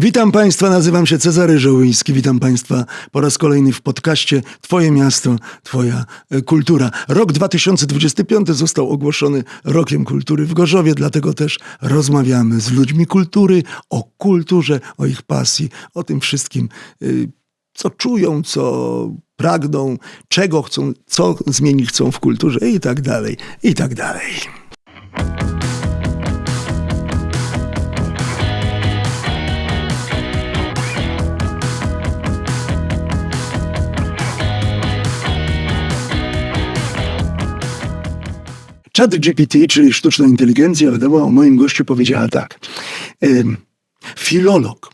Witam Państwa, nazywam się Cezary Żołyński. Witam Państwa po raz kolejny w podcaście Twoje miasto, Twoja e, kultura. Rok 2025 został ogłoszony Rokiem Kultury w Gorzowie, dlatego też rozmawiamy z ludźmi kultury, o kulturze, o ich pasji, o tym wszystkim, y, co czują, co pragną, czego chcą, co zmienić chcą w kulturze i tak dalej, i tak dalej. Chat GPT, czyli sztuczna inteligencja, wiadomo, o moim gościu powiedziała tak. Filolog,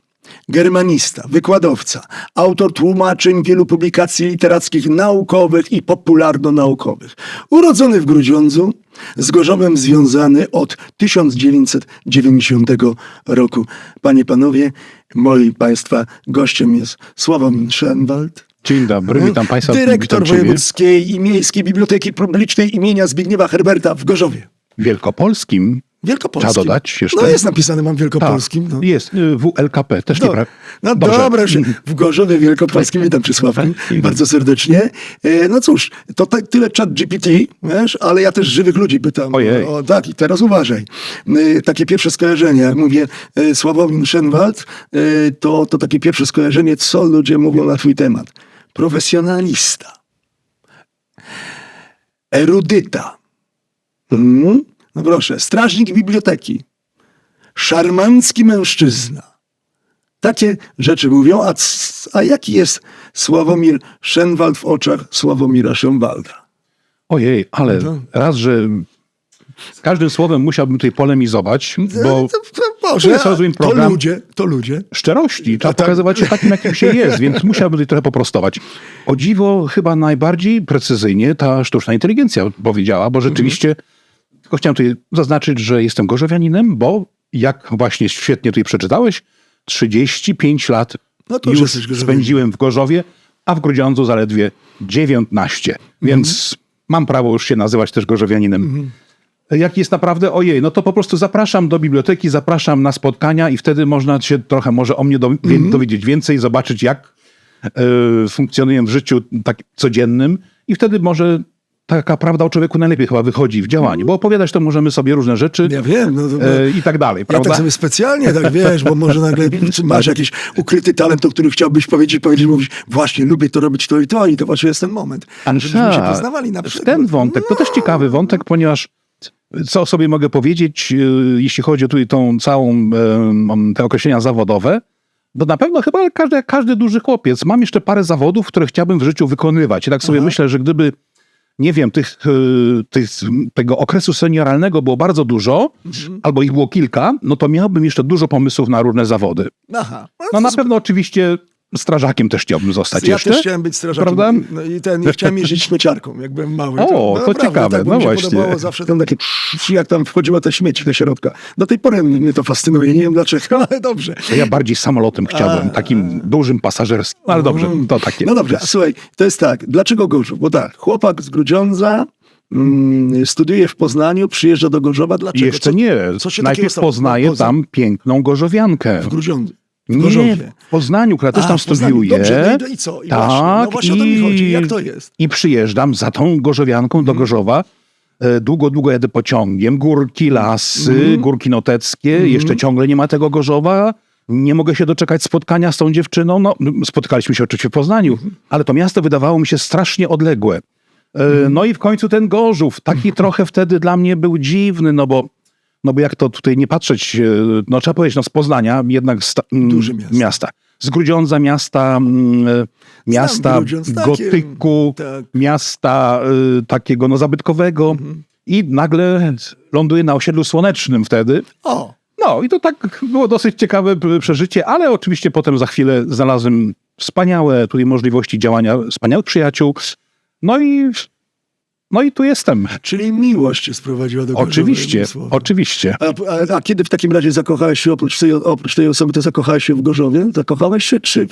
germanista, wykładowca, autor tłumaczeń wielu publikacji literackich, naukowych i popularno-naukowych. Urodzony w Grudziądzu, z Gorzowem związany od 1990 roku. Panie, panowie, moim państwa gościem jest Sławomir Schenwald. Dzień dobry, witam Państwa. Dyrektor witam. Wojewódzkiej i Miejskiej Biblioteki Publicznej imienia Zbigniewa Herberta w Gorzowie. Wielkopolskim. Wielkopolskim. Trzeba dodać jeszcze? No jest napisane, mam Wielkopolskim. Tak, No. Jest, y, WLKP, też No, nie pra... no Dobrze. dobra, że w Gorzowie Wielkopolskim witam przy Sławku, bardzo serdecznie. E, No cóż, to tak, tyle chat GPT, wiesz, ale ja też żywych ludzi pytam. Ojej. O, tak, i teraz uważaj. E, Takie pierwsze skojarzenie, jak mówię e, Sławomir Schenwald, e, to, to takie pierwsze skojarzenie, co ludzie mówią na twój temat. Profesjonalista. Erudyta. Mhm. No proszę, strażnik biblioteki. Szarmancki mężczyzna. Takie rzeczy mówią, a, a jaki jest Sławomir Szenwald w oczach Sławomira Szenwalda? Ojej, ale No. raz, że z każdym słowem musiałbym tutaj polemizować, bo to, to, Boże, to jest, rozumiem, to program ludzie, to ludzie. szczerości trzeba tak- pokazywać się takim, jakim się jest, więc musiałbym tutaj trochę poprostować. O dziwo chyba najbardziej precyzyjnie ta sztuczna inteligencja powiedziała, bo rzeczywiście, tylko chciałem tutaj zaznaczyć, że jestem gorzowianinem, bo jak właśnie świetnie tutaj przeczytałeś, 35 lat No to już spędziłem w Gorzowie, a w Grudziądzu zaledwie 19. Więc mam prawo już się nazywać też gorzowianinem. Jak jest naprawdę, ojej, no to po prostu zapraszam do biblioteki, zapraszam na spotkania i wtedy można się trochę może o mnie do, wie- dowiedzieć więcej, zobaczyć jak e, funkcjonuję w życiu tak codziennym i wtedy może taka prawda o człowieku najlepiej chyba wychodzi w działaniu, bo opowiadać to możemy sobie różne rzeczy Ja wiem, no, e, i tak dalej, ja prawda? tak sobie specjalnie, tak wiesz, bo może nagle masz jakiś ukryty talent, o którym chciałbyś powiedzieć, powiedzieć, mówić, właśnie lubię to robić to i to i to właśnie jest ten moment, żebyśmy się poznawali na przykład. Ten wątek, to też ciekawy wątek, ponieważ co sobie mogę powiedzieć, y, jeśli chodzi o tutaj tą całą, te określenia zawodowe, to na pewno chyba każdy, jak każdy duży chłopiec, mam jeszcze parę zawodów, które chciałbym w życiu wykonywać. I tak sobie myślę, że gdyby, nie wiem, tych, y, tych, tego okresu senioralnego było bardzo dużo, Mhm. albo ich było kilka, no to miałbym jeszcze dużo pomysłów na różne zawody. Aha. No to na pewno oczywiście strażakiem też chciałbym zostać Ja jeszcze. też chciałem być strażakiem. Prawda? No i ten, i chciałem jeździć śmieciarką, jak byłem mały. O, to naprawdę, ciekawe, tak, no mi właśnie. podobało zawsze tam takie, jak tam wchodziło te śmieci do środka. Do tej pory mnie to fascynuje, nie wiem dlaczego, ale dobrze. To ja bardziej samolotem chciałbym, takim dużym pasażerskim. Ale dobrze, to takie. No dobrze, słuchaj, to jest tak, dlaczego Gorzów? Bo tak, chłopak z Grudziądza mm, studiuje w Poznaniu, przyjeżdża do Gorzowa, dlaczego? Jeszcze Co- nie. Co takiego Najpierw Poza- tam piękną gorzowiankę. W Grudziądzu. W Nie, Gorzowie. w Poznaniu, która też A, tam w Poznaniu. studiuje. Dobrze, no i- i co? I tak, właśnie, no właśnie o to mi chodzi. Jak to jest? I przyjeżdżam za tą gorzowianką Mhm. do Gorzowa. E, Długo, długo jadę pociągiem. Górki, lasy, Mhm. górki noteckie. Jeszcze ciągle nie ma tego Gorzowa. Nie mogę się doczekać spotkania z tą dziewczyną. No, spotkaliśmy się oczywiście w Poznaniu, Mhm. ale to miasto wydawało mi się strasznie odległe. E, Mhm. No i w końcu ten Gorzów, taki trochę wtedy dla mnie był dziwny, no bo, no bo jak to tutaj nie patrzeć, e, no trzeba powiedzieć, no z Poznania jednak sta, m, Duże miasto. miasta. Z Grudziądza miasta, m, e, miasta Grudziądz, gotyku, tak. Mhm. miasta e, takiego no zabytkowego i nagle ląduje na osiedlu słonecznym wtedy. O, No i to tak było dosyć ciekawe przeżycie, ale oczywiście potem za chwilę znalazłem wspaniałe tutaj możliwości działania, wspaniałych przyjaciół. No i, no i tu jestem. czyli miłość cię sprowadziła do. Oczywiście, oczywiście. A, a, a kiedy w takim razie zakochałeś się, oprócz tej, oprócz tej osoby, to zakochałeś się w Gorzowie? Zakochałeś się, czy...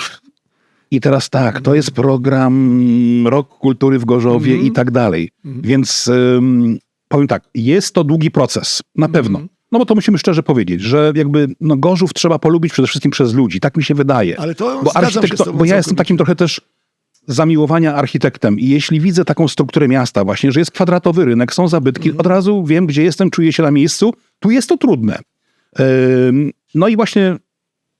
I teraz tak, to jest program Rok Kultury w Gorzowie i tak dalej. Więc ym, powiem tak, jest to długi proces, na pewno. No bo to musimy szczerze powiedzieć, że jakby no, Gorzów trzeba polubić przede wszystkim przez ludzi, tak mi się wydaje. Ale to bo, się architekto- tobą bo ja jestem takim trochę też zamiłowania architektem i jeśli widzę taką strukturę miasta właśnie, że jest kwadratowy rynek, są zabytki, Mhm. od razu wiem, gdzie jestem, czuję się na miejscu, tu jest to trudne. No i właśnie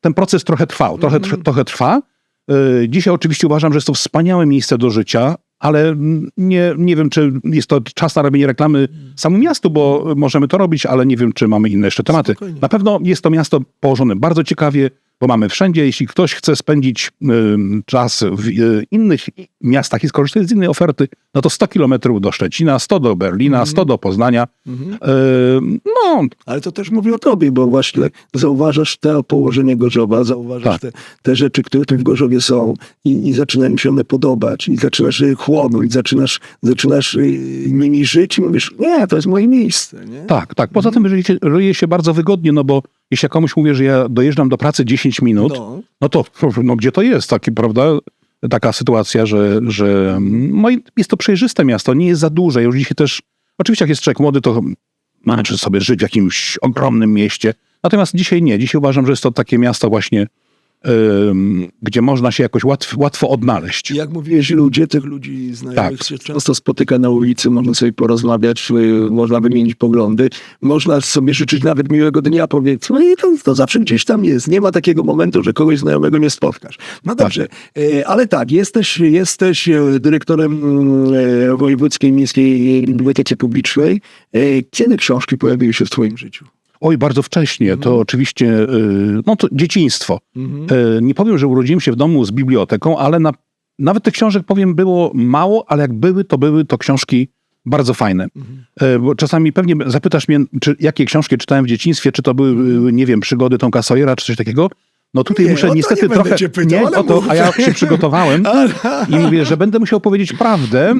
ten proces trochę trwał, trochę, Mhm. tr- trochę trwa. Yy, Dzisiaj oczywiście uważam, że jest to wspaniałe miejsce do życia, ale nie, nie wiem, czy jest to czas na robienie reklamy samu miastu, bo możemy to robić, ale nie wiem, czy mamy inne jeszcze tematy. Spokojnie. Na pewno jest to miasto położone bardzo ciekawie, bo mamy wszędzie. Jeśli ktoś chce spędzić czas w y, innych miastach i skorzystać z innej oferty, no to 100 kilometrów do Szczecina, 100 do Berlina, 100 do Poznania. Ym, No, Ale to też mówię o tobie, bo właśnie zauważasz to położenie Gorzowa, zauważasz Tak. te, te rzeczy, które tu w Gorzowie są i, i zaczynają się one podobać i zaczynasz je chłonąć, zaczynasz, zaczynasz y, nimi żyć i mówisz, nie, to jest moje miejsce. Nie? Tak, tak. Poza tym żyje się, żyje się bardzo wygodnie, no bo jeśli ja komuś mówię, że ja dojeżdżam do pracy 10 minut, No. no, to no, gdzie to jest? Taki, prawda? Taka sytuacja, że, że no jest to przejrzyste miasto, nie jest za duże. Już dzisiaj też, oczywiście jak jest człowiek młody, to należy sobie żyć w jakimś ogromnym mieście. Natomiast dzisiaj nie. Dzisiaj uważam, że jest to takie miasto właśnie, gdzie można się jakoś łatw, łatwo odnaleźć. Jak mówiłeś, ludzie, tych ludzi znajomych Tak. się często spotyka na ulicy, można sobie porozmawiać, y, można wymienić poglądy, można sobie życzyć nawet miłego dnia, powiedz, no i to, to zawsze gdzieś tam jest. Nie ma takiego momentu, że kogoś znajomego nie spotkasz. No dobrze, e, ale tak, jesteś, jesteś e, dyrektorem Wojewódzkiej Miejskiej Biblioteki Publicznej. Kiedy książki pojawiły się w twoim życiu? Oj, bardzo wcześnie. To oczywiście, y, no to dzieciństwo. Y, Nie powiem, że urodziłem się w domu z biblioteką, ale na, nawet tych książek, powiem, było mało, ale jak były, to były to książki bardzo fajne. Y, Bo czasami pewnie zapytasz mnie, czy, jakie książki czytałem w dzieciństwie, czy to były, y, nie wiem, przygody Tomka Sawyera, czy coś takiego. No tutaj Nie, muszę niestety nie trochę... pytał, nie, o to, a ja się przygotowałem i mówię, że będę musiał powiedzieć prawdę,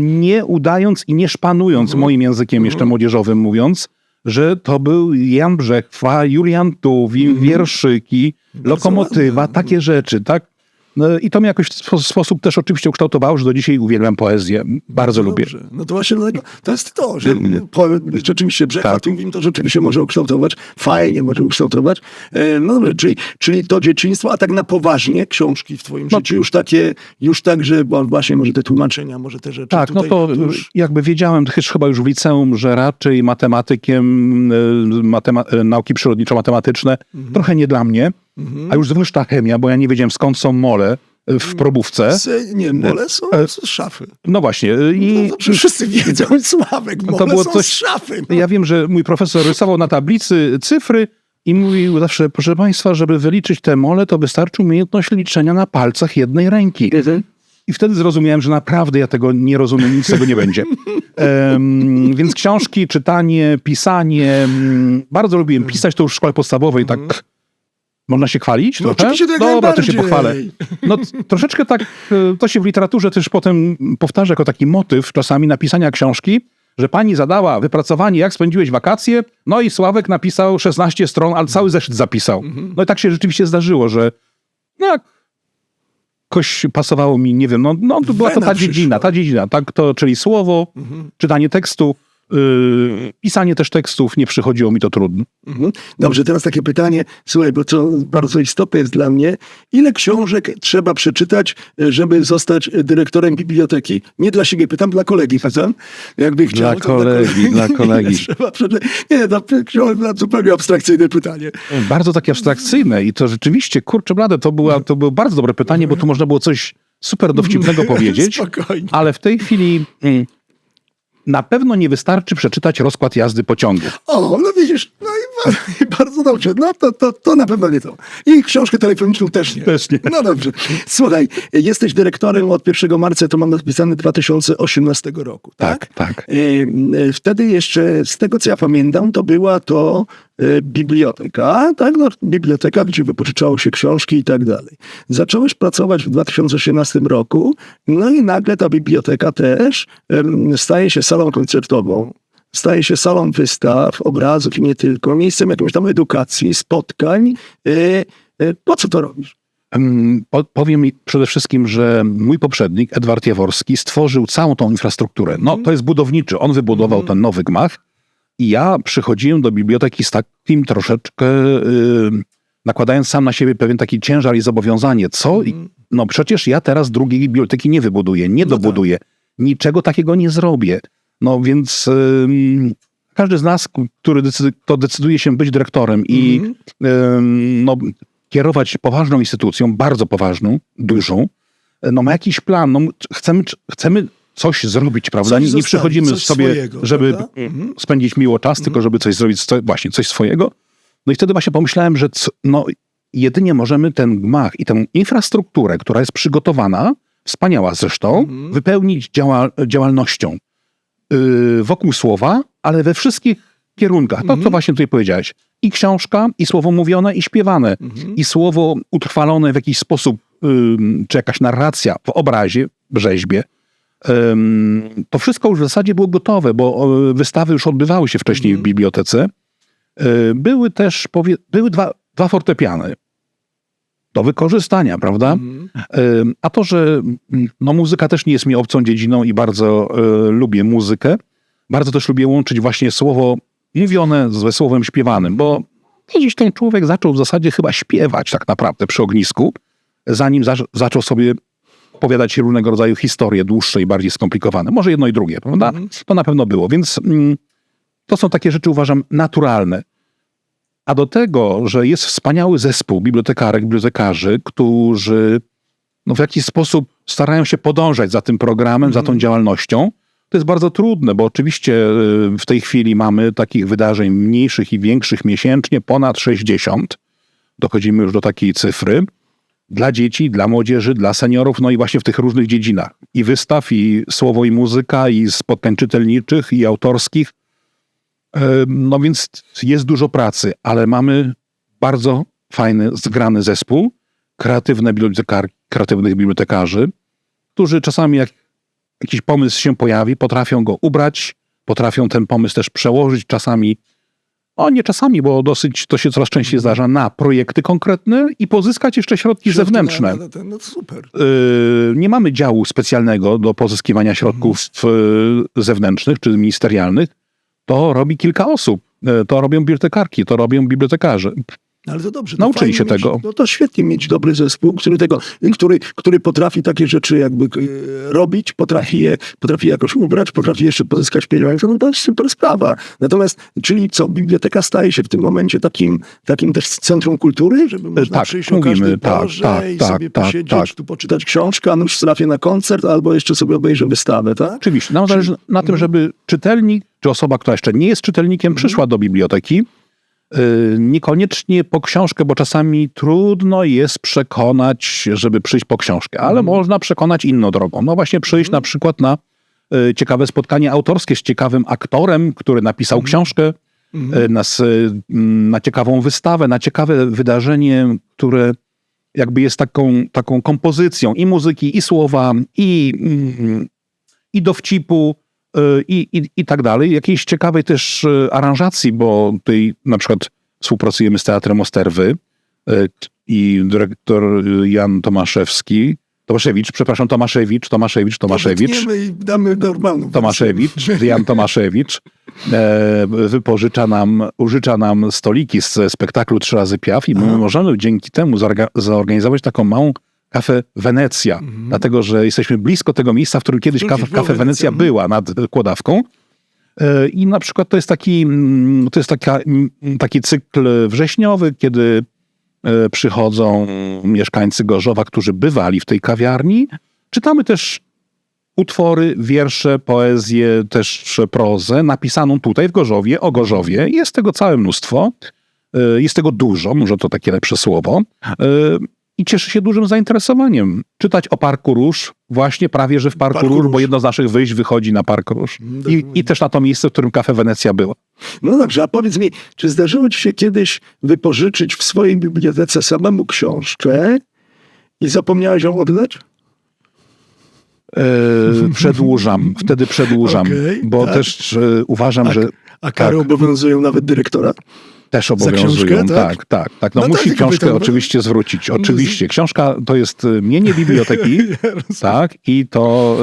nie udając i nie szpanując moim językiem jeszcze młodzieżowym mówiąc, że to był Jan Brzechwa, Julian Tuwim, wierszyki, lokomotywa, takie rzeczy, tak? No, I to mnie jakoś w spo- sposób też oczywiście ukształtowało, że do dzisiaj uwielbiam poezję. Bardzo lubię. Dobrze. No to właśnie dlatego, to jest to, że po, rzeczywiście Brzechwa Tak. To rzeczywiście może ukształtować, fajnie może ukształtować. E, No dobrze, czyli, czyli to dzieciństwo, a tak na poważnie książki w twoim No. życiu już takie, już tak, że właśnie może te tłumaczenia, może te rzeczy. Tak, no tutaj, to już- jakby wiedziałem chyba już w liceum, że raczej matematykiem, y, matema- y, nauki przyrodniczo-matematyczne trochę nie dla mnie, a już zwłaszcza chemia, bo ja nie wiedziałem skąd są mole y, w probówce. Z, nie, mole są E, z szafy. No właśnie. I No, to wszyscy wiedzą, Sławek, mole to było są coś- z szafy. No. ja wiem, że mój profesor rysował na tablicy cyfry i mówił zawsze, proszę państwa, żeby wyliczyć te mole, to wystarczy umiejętność liczenia na palcach jednej ręki. I wtedy zrozumiałem, że naprawdę ja tego nie rozumiem, nic z tego nie będzie. Em, więc książki, czytanie, pisanie. mm, Bardzo lubiłem pisać to już w szkole podstawowej, tak. Można się chwalić? No trochę? oczywiście, to jak Dobra, to się pochwalę. No troszeczkę tak, e, to się w literaturze też potem powtarza jako taki motyw czasami napisania książki, że pani zadała wypracowanie, jak spędziłeś wakacje, no i Sławek napisał 16 stron, ale cały zeszyt zapisał. No i tak się rzeczywiście zdarzyło, że no, jakoś pasowało mi, nie wiem, no, no to była to ta dziedzina, ta dziedzina, tak, to, czyli słowo, czytanie tekstu, yy, pisanie też tekstów, nie przychodziło mi to trudno. Mhm. Dobrze, teraz takie pytanie, słuchaj, bo co bardzo istotne jest dla mnie, ile książek trzeba przeczytać, e, żeby zostać e, dyrektorem biblioteki? Nie dla siebie, pytam dla kolegi, pytam. Jakby chciał, Dla to kolegi, dla kolegi. Ile trzeba przeczytać? Nie, to książek na zupełnie abstrakcyjne pytanie. Bardzo takie abstrakcyjne i to rzeczywiście, kurczę blade, to, była, to było bardzo dobre pytanie, bo tu można było coś super dowcipnego powiedzieć, Spokojnie. ale w tej chwili mm, na pewno nie wystarczy przeczytać rozkład jazdy pociągu. O, no widzisz, no bardzo dobrze, no to, to, to na pewno nie to. I książkę telefoniczną też nie. Też nie. No dobrze. Słuchaj, jesteś dyrektorem od 1 marca, to mam napisane 2018 roku, tak? Tak, tak. E, e, Wtedy jeszcze, z tego co ja pamiętam, to była to e, biblioteka, tak? No, biblioteka, gdzie wypożyczało się książki i tak dalej. Zacząłeś pracować w 2018 roku, no i nagle ta biblioteka też staje się salą koncertową. Staje się salą wystaw, obrazów i nie tylko, miejscem jakąś tam edukacji, spotkań. E, e, Po co to robisz? Em, Po, powiem przede wszystkim, że mój poprzednik, Edward Jaworski, stworzył całą tą infrastrukturę. No, to jest budowniczy. On wybudował ten nowy gmach. I ja przychodziłem do biblioteki z takim troszeczkę, y, nakładając sam na siebie pewien taki ciężar i zobowiązanie. Co? I- No przecież ja teraz drugiej biblioteki nie wybuduję, nie dobuduję. Niczego takiego nie zrobię. No więc ym, każdy z nas, który kto decyduje się być dyrektorem i ym, no, kierować poważną instytucją, bardzo poważną, dużą, no ma jakiś plan. No, chcemy, chcemy coś zrobić, prawda? Coś nie, zostawić, przychodzimy sobie, swojego, żeby prawda? Mhm. spędzić miło czas, tylko żeby coś zrobić, właśnie coś swojego. No i wtedy właśnie pomyślałem, że co, no, jedynie możemy ten gmach i tę infrastrukturę, która jest przygotowana, wspaniała zresztą, Mhm. wypełnić działa, działalnością yy, wokół słowa, ale we wszystkich kierunkach. To, Mhm. co właśnie tutaj powiedziałeś. I książka, i słowo mówione, i śpiewane. Mhm. I słowo utrwalone w jakiś sposób, czy jakaś narracja w obrazie, w rzeźbie. To wszystko już w zasadzie było gotowe, bo wystawy już odbywały się wcześniej Mhm. w bibliotece. Y, Były też, powie, były dwa, dwa fortepiany do wykorzystania, prawda? Mhm. A to, że mm, no, muzyka też nie jest mi obcą dziedziną i bardzo y, lubię muzykę, bardzo też lubię łączyć właśnie słowo mówione ze słowem śpiewanym, bo gdzieś ten człowiek zaczął w zasadzie chyba śpiewać tak naprawdę przy ognisku, zanim za, zaczął sobie opowiadać różnego rodzaju historie dłuższe i bardziej skomplikowane. Może jedno i drugie, prawda? To na pewno było, więc mm, to są takie rzeczy, uważam, naturalne. A do tego, że jest wspaniały zespół bibliotekarek, bibliotekarzy, którzy no, w jakiś sposób starają się podążać za tym programem, za tą działalnością, to jest bardzo trudne, bo oczywiście y, w tej chwili mamy takich wydarzeń mniejszych i większych miesięcznie ponad 60. Dochodzimy już do takiej cyfry. Dla dzieci, dla młodzieży, dla seniorów, no i właśnie w tych różnych dziedzinach. I wystaw, i słowo, i muzyka, i spotkań czytelniczych, i autorskich. No więc jest dużo pracy, ale mamy bardzo fajny, zgrany zespół, kreatywne bibliotekar, kreatywnych bibliotekarzy, którzy czasami jak jakiś pomysł się pojawi, potrafią go ubrać, potrafią ten pomysł też przełożyć czasami, o nie czasami, bo dosyć to się coraz częściej zdarza, na projekty konkretne i pozyskać jeszcze środki Środki zewnętrzne. na- na ten, No super. Yy, nie mamy działu specjalnego do pozyskiwania środków yy, zewnętrznych czy ministerialnych. To robi kilka osób. Yy, To robią bibliotekarki, to robią bibliotekarze. Ale to dobrze. to Nauczyli się mieć, tego. No to świetnie mieć dobry zespół, który tego, który, który potrafi takie rzeczy jakby e, robić, potrafi je, potrafi jakoś ubrać, potrafi jeszcze pozyskać pieniądze. No to jest super sprawa. Natomiast, czyli co, biblioteka staje się w tym momencie takim, takim też centrum kultury, żeby można tak, przyjść o mówimy, tak, tak, i tak, sobie tak, posiedzieć, tak. tu poczytać książkę, a nuż trafię na koncert, albo jeszcze sobie obejrzę wystawę, tak? Oczywiście. Nam zależy na tym, żeby czytelnik, czy osoba, która jeszcze nie jest czytelnikiem, przyszła do biblioteki. Yy, Niekoniecznie po książkę, bo czasami trudno jest przekonać, żeby przyjść po książkę, ale można przekonać inną drogą. No właśnie przyjść na przykład na yy, ciekawe spotkanie autorskie z ciekawym aktorem, który napisał książkę, yy, na, na ciekawą wystawę, na ciekawe wydarzenie, które jakby jest taką, taką kompozycją i muzyki, i słowa, i, mm, i dowcipu, y, i, i, i tak dalej. Jakiejś ciekawej też y, aranżacji, bo tutaj na przykład współpracujemy z Teatrem Osterwy y, i dyrektor y, Jan Tomaszewski, Tomaszewicz, przepraszam, Tomaszewicz, Tomaszewicz, Tomaszewicz. I damy normalną Tomaszewicz, Jan Tomaszewicz, e, wypożycza nam, użycza nam stoliki z spektaklu Trzy razy Piaf i my możemy dzięki temu zorga- zorganizować taką małą kafę Wenecja, dlatego że jesteśmy blisko tego miejsca, w którym kiedyś była kafe Wenecja Wenecja. była nad Kłodawką. E, I na przykład to jest taki, mm, to jest taka, mm, taki cykl wrześniowy, kiedy e, przychodzą mieszkańcy Gorzowa, którzy bywali w tej kawiarni. Czytamy też utwory, wiersze, poezję, też prozę napisaną tutaj w Gorzowie, o Gorzowie. Jest tego całe mnóstwo. E, Jest tego dużo, może to takie lepsze słowo. I cieszy się dużym zainteresowaniem. Czytać o Parku Róż, właśnie prawie, że w Parku, Parku Róż, Róż. bo jedno z naszych wyjść wychodzi na Park Róż. I, I też na to miejsce, w którym kafe Wenecja była. No dobrze, a powiedz mi, czy zdarzyło ci się kiedyś wypożyczyć w swojej bibliotece samemu książkę i zapomniałeś ją oddać? E, przedłużam, wtedy przedłużam, Okej, bo tak. też e, uważam, że A kary obowiązują nawet dyrektora? Też obowiązują. książkę, tak? tak, tak, tak. No, No tak, musi książkę pytam, oczywiście zwrócić. Oczywiście. Książka to jest e, mienie biblioteki, tak, i to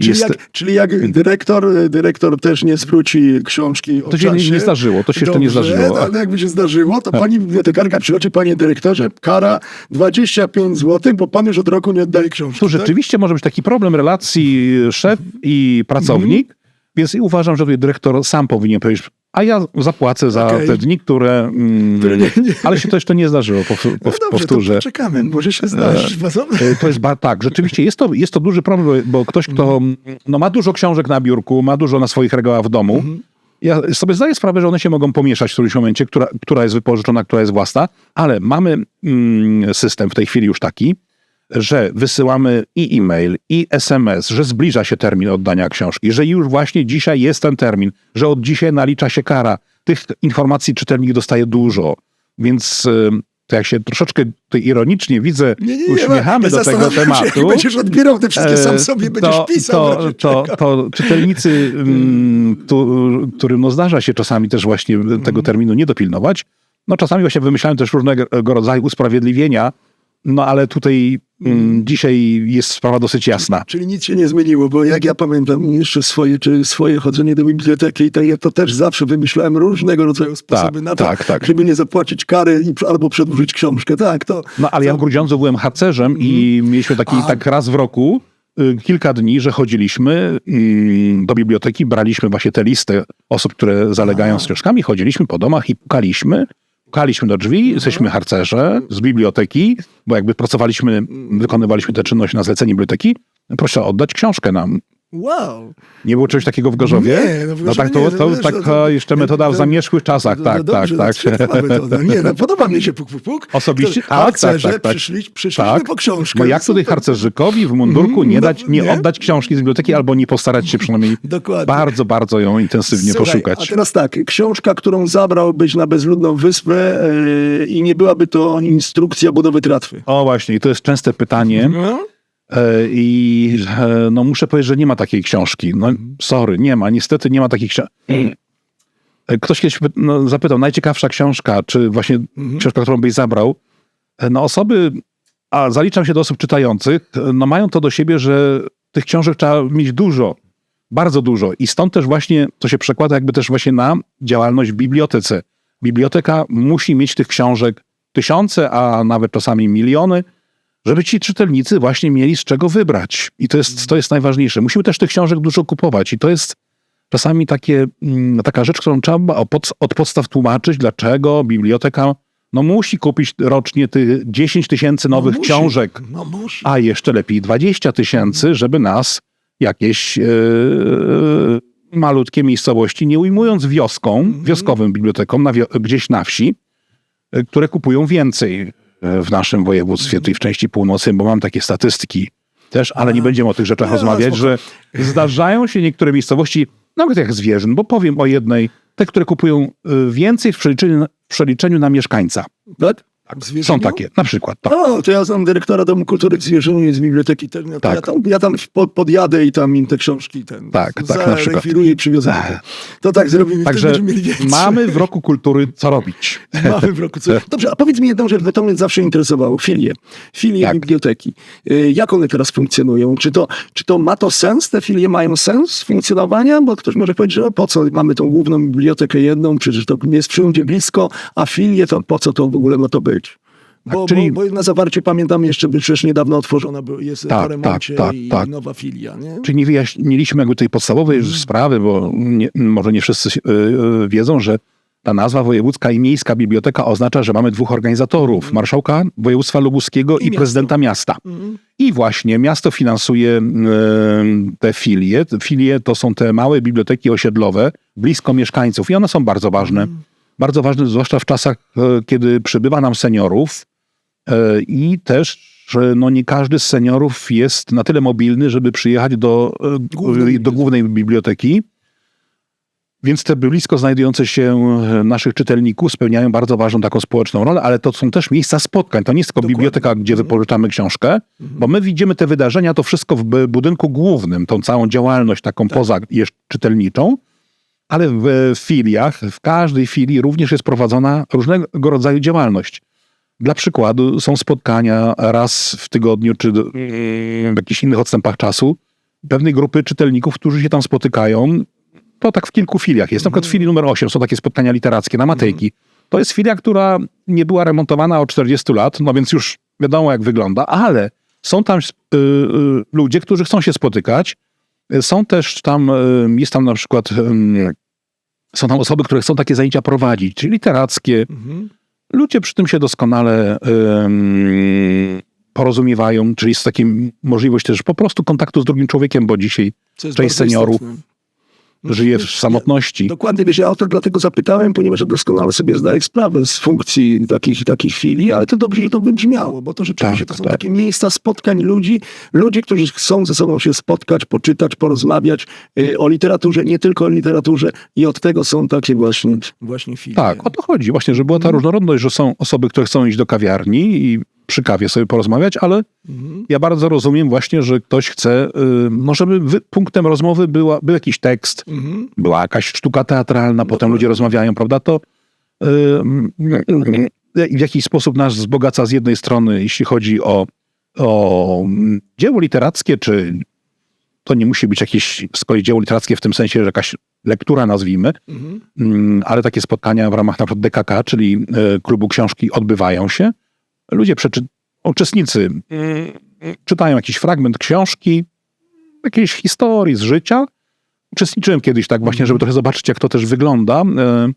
Czyli, Jest, jak, czyli jak dyrektor, dyrektor też nie zwróci książki o To się nie- czasie, nie zdarzyło, to się jeszcze nie dobrze, zdarzyło. Ale jakby się zdarzyło, to pani bibliotekarka przychodzi, panie dyrektorze, kara 25 zł, bo pan już od roku nie oddaje książki. Tu tak? rzeczywiście może być taki problem relacji szef i pracownik, Mhm. więc uważam, że tutaj dyrektor sam powinien powiedzieć, a ja zapłacę za Okej. te dni, które... Mm, Które nie- nie- Ale się to jeszcze nie zdarzyło, pow, No pow, dobrze, powtórzę. czekamy, może się zdarzy. E, To jest ba- tak, rzeczywiście jest to, jest to duży problem, bo ktoś, kto Mhm. no, ma dużo książek na biurku, ma dużo na swoich regałach w domu, Mhm. ja sobie zdaję sprawę, że one się mogą pomieszać w którymś momencie, która, która jest wypożyczona, która jest własna, ale mamy mm, system w tej chwili już taki, że wysyłamy i e-mail, i SMS, że zbliża się termin oddania książki, że już właśnie dzisiaj jest ten termin, że od dzisiaj nalicza się kara. Tych informacji czytelnik dostaje dużo, więc to jak się troszeczkę tutaj ironicznie widzę, Nie, nie, nie, uśmiechamy do tego się, tematu. Jak będziesz odbierał te wszystkie, sam e, sobie będziesz to, pisał. w To, to, to czytelnicy, mm, tu, którym no zdarza się czasami też właśnie tego terminu nie dopilnować, no czasami właśnie wymyślają też różnego rodzaju usprawiedliwienia, no ale tutaj mm, dzisiaj jest sprawa dosyć jasna. Czyli nic się nie zmieniło, bo jak ja pamiętam jeszcze swoje, czy swoje chodzenie do biblioteki, to ja to też zawsze wymyślałem różnego rodzaju sposoby Tak, na to, tak, tak. żeby nie zapłacić kary i, albo przedłużyć książkę. Tak, to... No ale ja w Grudziądzu byłem harcerzem i mieliśmy taki Mhm. A. tak raz w roku, y, kilka dni, że chodziliśmy y, do biblioteki, braliśmy właśnie tę listę osób, które zalegają z książkami, chodziliśmy po domach i pukaliśmy. Pukaliśmy do drzwi, Mhm. jesteśmy harcerze z biblioteki, bo jakby pracowaliśmy, wykonywaliśmy tę czynność na zlecenie biblioteki. Proszę oddać książkę nam. Wow. Nie było czegoś takiego w Gorzowie? Nie, no w Gorzowie tak, to, nie, to, no wiesz, tak no to- jeszcze metoda w to- zamierzchłych czasach, No, tak, no dobrze, tak, no tak. To, no, nie, no, podoba mi się puk, puk, puk. Osobiście? To Tak, tak, harcerze tak, tak. Przyszli, przyszliśmy Tak. po książkę. No jak tutaj harcerzykowi w mundurku Mhm, nie, no, dać, nie, nie? oddać książki z biblioteki albo nie postarać się przynajmniej Dokładnie. bardzo, bardzo ją intensywnie Słuchaj, poszukać. A teraz tak, książka, którą zabrałbyś na bezludną wyspę yy, i nie byłaby to instrukcja budowy tratwy. O właśnie, i to jest częste pytanie No? E, i e, no muszę powiedzieć, że nie ma takiej książki. No sorry, nie ma, niestety nie ma takiej książki. Ktoś kiedyś no, zapytał, najciekawsza książka, czy właśnie książka, którą byś zabrał. E, No osoby, a zaliczam się do osób czytających, e, no mają to do siebie, że tych książek trzeba mieć dużo, bardzo dużo. I stąd też właśnie to się przekłada jakby też właśnie na działalność w bibliotece. Biblioteka musi mieć tych książek tysiące, a nawet czasami miliony, żeby ci czytelnicy właśnie mieli z czego wybrać. I to jest, to jest najważniejsze. Musimy też tych książek dużo kupować i to jest czasami takie, mm, taka rzecz, którą trzeba od, pod- od podstaw tłumaczyć, dlaczego biblioteka no, musi kupić rocznie tych 10 tysięcy nowych musi. książek, No a jeszcze lepiej 20 tysięcy, żeby nas jakieś e, malutkie miejscowości, nie ujmując wioską, wioskowym bibliotekom na wio- gdzieś na wsi, e, które kupują więcej w naszym województwie, tutaj w części północnej, bo mam takie statystyki też, ale nie będziemy o tych rzeczach Nie, rozmawiać, że zdarzają się niektóre miejscowości, nawet jak zwierzyn, bo powiem o jednej, te, które kupują e, więcej w przeliczeniu, w przeliczeniu na mieszkańca. Tak? Są W Zwierzyniu? takie, na przykład. Tak. O, to ja znam dyrektora Domu Kultury w Zwierzynie z biblioteki. Tak. ja, tam, ja tam pod, podjadę i tam im te książki ten, Tak, tak, na przykład. i przywiozę. To tak zrobimy, Także mamy w roku kultury co robić. Mamy w roku co. Dobrze, a powiedz mi jedną rzecz, bo to mnie zawsze interesowało. Filie. Filie Tak. biblioteki. Y, Jak one teraz funkcjonują? Czy to, czy to ma to sens? Te filie mają sens funkcjonowania? Bo ktoś może powiedzieć, że po co mamy tą główną bibliotekę jedną, przecież to jest wszędzie blisko, a filie to po co to w ogóle ma to być? Bo, czyli- bo, bo na zawarcie pamiętam jeszcze, przecież niedawno otworzona jest Tak, po remoncie tak, tak, i tak. nowa filia, nie? Czyli nie wyjaśniliśmy jakby tej podstawowej Mhm. sprawy, bo nie, może nie wszyscy y, y, wiedzą, że ta nazwa wojewódzka i miejska biblioteka oznacza, że mamy dwóch organizatorów, marszałka województwa lubuskiego i, miasto. prezydenta miasta. Mhm. I właśnie miasto finansuje y, te filie. Filie to są te małe biblioteki osiedlowe, blisko mieszkańców i one są bardzo ważne. Mhm. Bardzo ważne, zwłaszcza w czasach, e, kiedy przybywa nam seniorów i też że no nie każdy z seniorów jest na tyle mobilny, żeby przyjechać do, e, Głównej do głównej biblioteki. Więc te blisko znajdujące się e, naszych czytelników spełniają bardzo ważną taką społeczną rolę, ale to są też miejsca spotkań. To nie jest tylko Dokładnie. biblioteka, gdzie wypożyczamy książkę, bo my widzimy te wydarzenia, to wszystko w budynku głównym, tą całą działalność taką poza jeszcze czytelniczą, ale w e, filiach, w każdej filii również jest prowadzona różnego rodzaju działalność. Dla przykładu są spotkania raz w tygodniu czy do- w jakichś innych odstępach czasu pewnej grupy czytelników, którzy się tam spotykają. To tak w kilku filiach jest. Na przykład w filii numer 8 są takie spotkania literackie na Matejki. To jest filia, która nie była remontowana od 40 lat, no więc już wiadomo jak wygląda, ale są tam y, y, ludzie, którzy chcą się spotykać. Są też tam, y, jest tam na przykład, y, są tam osoby, które chcą takie zajęcia prowadzić, czyli literackie. Mhm. Ludzie przy tym się doskonale ym, porozumiewają, czyli jest taka możliwość też po prostu kontaktu z drugim człowiekiem, bo dzisiaj część seniorów istotne. Żyje w samotności. Dokładnie, wiesz, ja o to dlatego zapytałem, ponieważ doskonale sobie zdaję sprawę z funkcji takich, takich filii, ale to dobrze, że to wybrzmiało, bo to rzeczywiście Tak, to są tak. takie miejsca spotkań ludzi, ludzi, którzy chcą ze sobą się spotkać, poczytać, porozmawiać y, o literaturze, nie tylko o literaturze i od tego są takie właśnie, właśnie filie. Tak, o to chodzi właśnie, że była ta różnorodność, że są osoby, które chcą iść do kawiarni i przy kawie sobie porozmawiać, ale Mhm. ja bardzo rozumiem właśnie, że ktoś chce, y, no żeby wy, punktem rozmowy była, był jakiś tekst, Mhm. była jakaś sztuka teatralna, potem ludzie rozmawiają, prawda, to y, w jakiś sposób nas wzbogaca z jednej strony, jeśli chodzi o, o dzieło literackie, czy to nie musi być jakieś z kolei dzieło literackie w tym sensie, że jakaś lektura nazwijmy, Mhm. Mm, ale takie spotkania w ramach na przykład DKK, czyli klubu książki odbywają się. Ludzie, przeczy- uczestnicy mm, czytają jakiś fragment książki, jakiejś historii z życia. Uczestniczyłem kiedyś tak właśnie, żeby trochę zobaczyć, jak to też wygląda. E,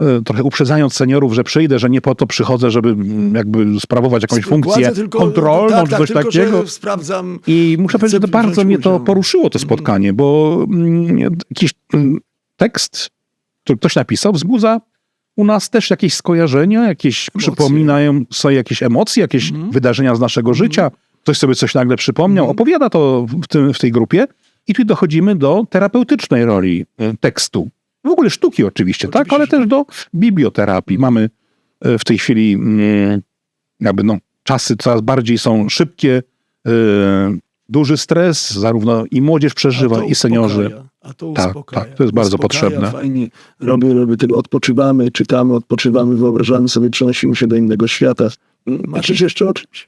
e, Trochę uprzedzając seniorów, że przyjdę, że nie po to przychodzę, żeby mm, jakby sprawować jakąś funkcję tylko- kontrolną tak, czy tak, coś tylko, takiego. Sprawdzam. I muszę powiedzieć, że bardzo mnie to poruszyło, to spotkanie, bo mm, jakiś mm, tekst, który ktoś napisał, wzbudza u nas też jakieś skojarzenia, jakieś przypominają sobie jakieś emocje, jakieś wydarzenia z naszego życia. Ktoś sobie coś nagle przypomniał, opowiada to w, tym, w tej grupie i tu dochodzimy do terapeutycznej roli e, tekstu. W ogóle sztuki oczywiście, tak, Oczywiście, ale że też do biblioterapii. Mamy e, w tej chwili mm, jakby no, czasy coraz bardziej są szybkie, e, duży stres, zarówno i młodzież przeżywa, i seniorzy. A to Tak, uspokaja. tak, to jest bardzo Uspokaja, potrzebne. Fajnie. Robię, robię tego, odpoczywamy, czytamy, odpoczywamy, wyobrażamy sobie, przenosimy się do innego świata. Marzysz jeszcze o czymś?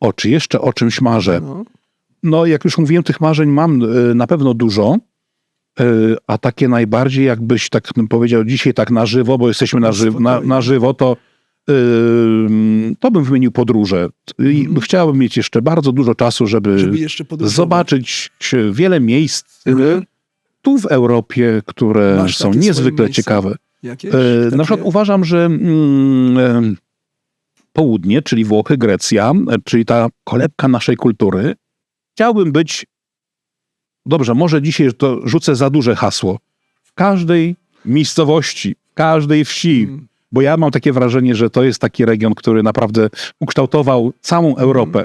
O, czy jeszcze o czymś marzę? No. No, jak już mówiłem, tych marzeń mam e, na pewno dużo, e, a takie najbardziej, jakbyś tak bym powiedział dzisiaj tak na żywo, bo jesteśmy na, ży na, na żywo, to, to bym wymienił podróże. I chciałbym mieć jeszcze bardzo dużo czasu, żeby, Żeby zobaczyć wiele miejsc Mhm. tu w Europie, które Masz są niezwykle ciekawe. Jakieś? E, Takie? Na przykład uważam, że mm, e, południe, czyli Włochy, Grecja, e, czyli ta kolebka naszej kultury, chciałbym być, dobrze, może dzisiaj to rzucę za duże hasło, w każdej miejscowości, w każdej wsi, Mm. Bo ja mam takie wrażenie, że to jest taki region, który naprawdę ukształtował całą Europę.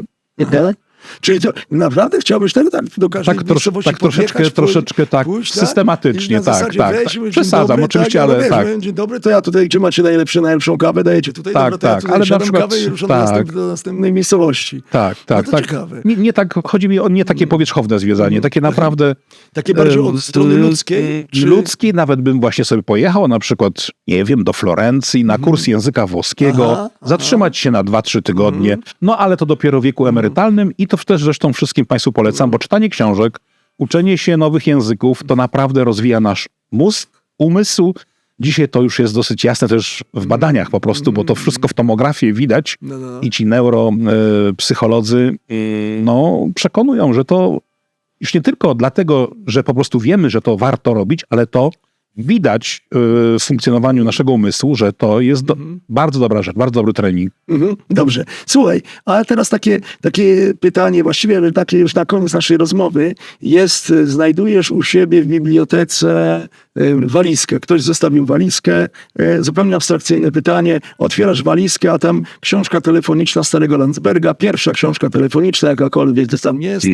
Czyli to naprawdę chciałbyś tego tak do każdej Tak, trosz, tak troszeczkę, podjechać, troszeczkę tak, pójść, tak? systematycznie, tak, zasadzie tak. weź, tak. Przesadzam dobry, oczywiście, tak, ale wiesz, tak. Dzień dobry, to ja tutaj, gdzie macie najlepsze, najlepszą kawę, dajecie tutaj, Tak, dobra, ja tak, tutaj ale na przykład- kawę i ruszam tak. do, następ, do następnej miejscowości. Tak, tak, to tak. ciekawe. Nie, nie tak, chodzi mi o nie takie powierzchowne zwiedzanie, takie naprawdę... Takie bardziej od strony ludzkiej? Czy... Ludzkiej nawet bym właśnie sobie pojechał, na przykład, nie wiem, do Florencji na kurs języka włoskiego, zatrzymać się na 2-3 tygodnie, no ale to dopiero w wieku emerytalnym i to też zresztą wszystkim Państwu polecam, bo czytanie książek, uczenie się nowych języków, to naprawdę rozwija nasz mózg, umysł. Dzisiaj to już jest dosyć jasne też w badaniach po prostu, bo to wszystko w tomografii widać No, no, no. i ci neuropsycholodzy no, przekonują, że to już nie tylko dlatego, że po prostu wiemy, że to warto robić, ale to widać y, w funkcjonowaniu naszego umysłu, że to jest do, bardzo dobra rzecz, bardzo dobry trening. Mhm, dobrze. Słuchaj, ale teraz takie, takie pytanie, właściwie takie już na koniec naszej rozmowy. Jest, znajdujesz u siebie w bibliotece walizkę. Ktoś zostawił walizkę. e, Zupełnie abstrakcyjne pytanie. Otwierasz walizkę, a tam książka telefoniczna Starego Landsberga, pierwsza książka telefoniczna, jakakolwiek to tam jest. E,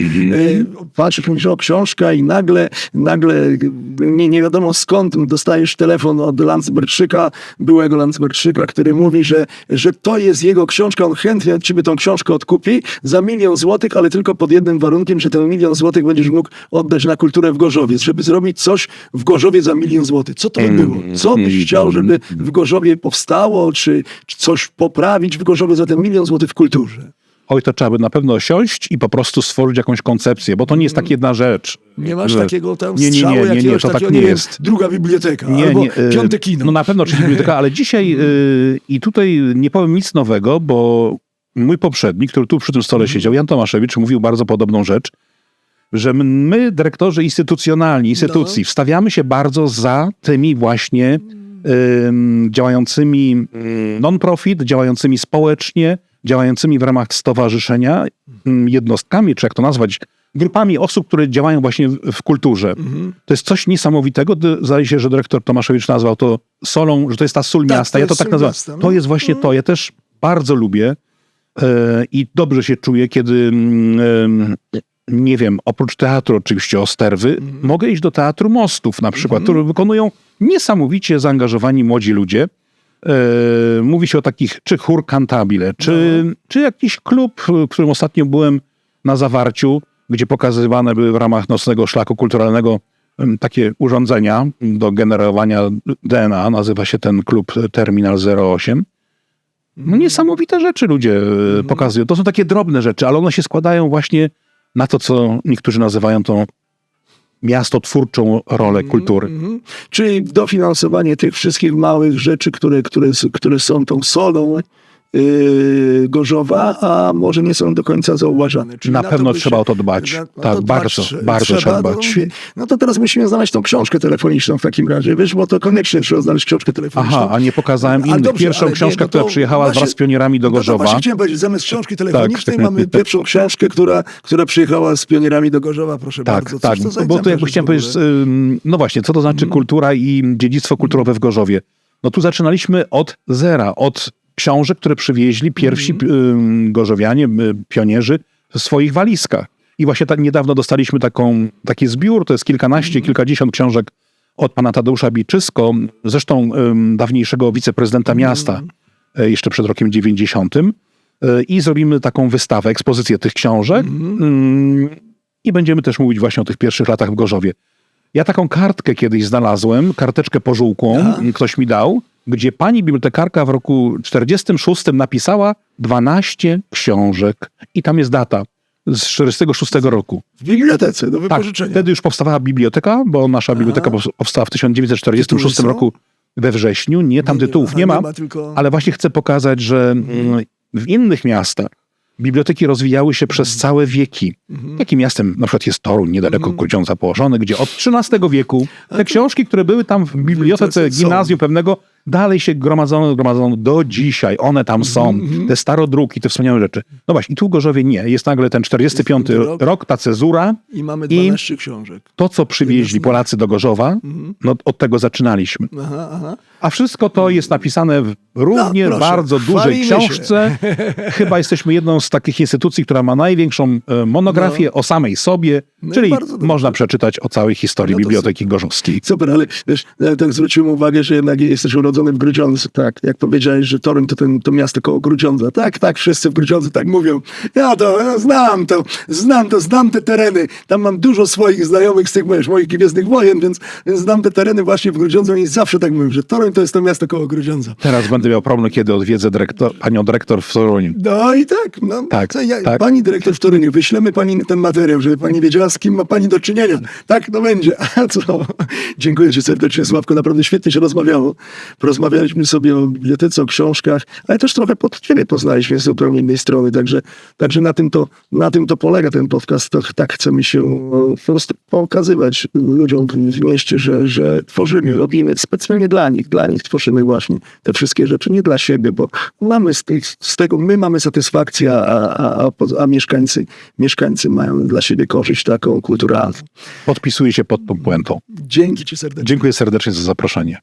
Patrzysz, mówisz, o książka i nagle, nagle nie, nie wiadomo skąd dostajesz telefon od Landsbergszyka, byłego Landsbergszyka, który mówi, że, że to jest jego książka, on chętnie od ciebie tą książkę odkupi za milion złotych, ale tylko pod jednym warunkiem, że ten milion złotych będziesz mógł oddać na kulturę w Gorzowiec, żeby zrobić coś w Gorzowie za milion złotych. Co to by było? Co byś chciał, żeby w Gorzowie powstało, czy, czy coś poprawić w Gorzowie za ten milion złotych w kulturze? oj, to trzeba by na pewno siąść i po prostu stworzyć jakąś koncepcję, bo to nie jest tak jedna rzecz. Nie masz Że- takiego tam nie, nie, strzału nie, nie, nie, jakiegoś to tak takiego, nie wiem, jest. druga biblioteka Nie, albo nie, e, piąte kino. No na pewno oczywiście biblioteka, ale dzisiaj y, i tutaj nie powiem nic nowego, bo mój poprzednik, który tu przy tym stole siedział, Jan Tomaszewicz, mówił bardzo podobną rzecz, że my, dyrektorzy instytucjonalni, instytucji, wstawiamy się bardzo za tymi właśnie ym, działającymi ym, non-profit, działającymi społecznie, działającymi w ramach stowarzyszenia, ym, jednostkami, czy jak to nazwać, grupami osób, które działają właśnie w, w kulturze. To jest coś niesamowitego. Zdaje się, że dyrektor Tomaszewicz nazwał to solą, że to jest ta sól Tak, miasta. to Ja to tak nazywam. miasta, no. To jest właśnie to. Ja też bardzo lubię e, i dobrze się czuję, kiedy mm, nie wiem, oprócz teatru oczywiście Osterwy, Mhm. mogę iść do Teatru Mostów na przykład, który wykonują niesamowicie zaangażowani młodzi ludzie. E, mówi się o takich, czy chór cantabile, czy, No. czy jakiś klub, w którym ostatnio byłem na zawarciu, gdzie pokazywane były w ramach nocnego szlaku kulturalnego takie urządzenia do generowania DNA. Nazywa się ten klub Terminal 08. No niesamowite rzeczy ludzie e, pokazują. To są takie drobne rzeczy, ale one się składają właśnie na to, co niektórzy nazywają tą miastotwórczą rolę kultury. Mhm. Czyli dofinansowanie tych wszystkich małych rzeczy, które, które, które są tą solą Gorzowa, a może nie są do końca zauważane. Czyli Na to pewno trzeba o to dbać. no Tak, to bardzo, bardzo trzeba no, dbać. mówię, No to teraz musimy znaleźć tą książkę telefoniczną w takim razie, wiesz, bo to koniecznie trzeba znaleźć książkę telefoniczną. Aha, a nie pokazałem innych. dobrze, Pierwszą ale nie, książkę, no która przyjechała właśnie- wraz z pionierami do No to Gorzowa. właśnie chciałem powiedzieć, zamiast książki telefonicznej tak. mamy pierwszą książkę, która, która przyjechała z pionierami do Gorzowa, proszę Tak, bardzo. tak, Cóż za bo to jakby chciałem powiedzieć, no właśnie, co to znaczy kultura i dziedzictwo kulturowe w Gorzowie? No tu zaczynaliśmy od zera, od książek, które przywieźli pierwsi ym, gorzowianie, pionierzy w swoich walizkach. I właśnie tak niedawno dostaliśmy taką, taki zbiór, to jest kilkanaście, kilkadziesiąt książek od pana Tadeusza Biczysko, zresztą dawniejszego wiceprezydenta miasta, e, jeszcze przed rokiem 90. e, I zrobimy taką wystawę, ekspozycję tych książek. Ym, I będziemy też mówić właśnie o tych pierwszych latach w Gorzowie. Ja taką kartkę kiedyś znalazłem, karteczkę pożółkłą, Aha. ktoś mi dał, gdzie pani bibliotekarka w roku 46 napisała 12 książek i tam jest data z 46 roku. W bibliotece, do Tak, wypożyczenia. wtedy już powstawała biblioteka, bo nasza biblioteka pows- powstała w 1946 Tytuły są? roku we wrześniu. Nie, tam Nie, tytułów aha, nie ma, nie ma, tylko- ale właśnie chcę pokazać, że mm, w innych miastach biblioteki rozwijały się przez całe wieki. Mhm. Takim miastem na przykład jest Toruń, niedaleko Grudziądza położony, gdzie od XIII wieku te książki, które były tam w bibliotece gimnazjum pewnego, dalej się gromadzono, gromadzono do dzisiaj. One tam są. Mhm, Te starodruki, te wspaniałe rzeczy. No właśnie, i tu w Gorzowie nie. Jest nagle ten 45 Jest ten rok. rok, ta cezura. I mamy I- 12 książek. To, co przywieźli Polacy do Gorzowa, Mhm. no od tego zaczynaliśmy. Aha, aha. A wszystko to jest napisane w równie No, bardzo dużej chwalimy się. książce. Chyba jesteśmy jedną z takich instytucji, która ma największą e, monografię o samej sobie, No i czyli można przeczytać o całej historii No Biblioteki Gorzowskiej. Super, ale wiesz, ja tak zwróciłem uwagę, że jednak jesteś urodzony w Grudziądzu, tak, jak powiedziałeś, że Toruń to ten, to miasto koło Grudziądza. Tak, tak, wszyscy w Grudziądzu tak mówią. Ja to ja znam to, znam to, znam te tereny. Tam mam dużo swoich znajomych z tych wiesz, moich Gwiezdnych Wojen, więc, więc znam te tereny właśnie w Grudziądzu i zawsze tak mówią, że Toruń to jest to miasto koło Grudziądza. Teraz będę miał problem, kiedy odwiedzę dyrektor, panią dyrektor w Toruniu. No i tak, no. Tak, Co, ja, tak. Pani dyrektor w Toruniu, wyślemy pani ten materiał, żeby pani wiedziała, z kim ma pani do czynienia. Tak, no będzie. A co? Dziękuję ci serdecznie, Sławko, naprawdę świetnie się rozmawiało. Porozmawialiśmy sobie o bibliotece, o książkach, ale też trochę pod ciebie poznaliśmy z zupełnie innej strony, także, także na, tym to, na tym to polega ten podcast. To, tak chcemy się po prostu pokazywać ludziom w mieście, że, że tworzymy, robimy specjalnie dla nich, dla nich tworzymy właśnie te wszystkie rzeczy, nie dla siebie, bo mamy z, tych, z tego, my mamy satysfakcję, a, a, a, a mieszkańcy, mieszkańcy mają dla siebie korzyść taką kulturalną. Podpisuję się pod tą puentą. Dzięki ci serdecznie. Dziękuję serdecznie za zaproszenie.